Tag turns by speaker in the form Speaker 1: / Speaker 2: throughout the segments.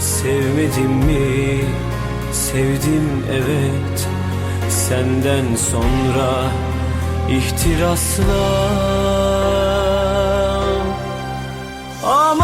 Speaker 1: sevmedim mi? Sevdim evet Senden sonra ihtirasla Ama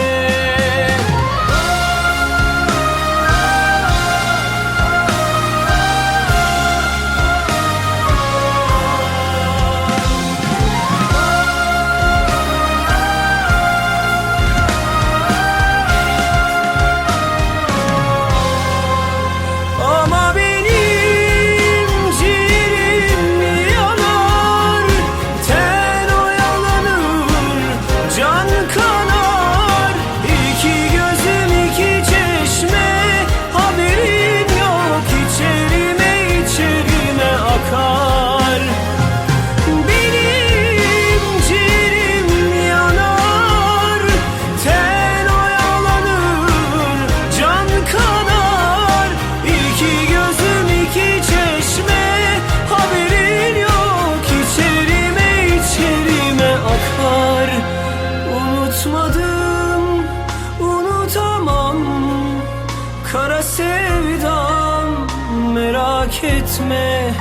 Speaker 1: sevdam merak etme.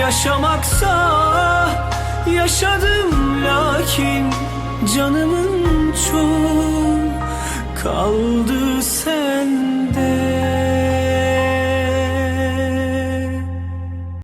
Speaker 1: Yaşamaksa yaşadım lakin Canımın çoğu kaldı sen